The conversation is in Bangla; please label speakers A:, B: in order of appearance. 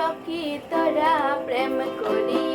A: সখী তোরা প্রেম করি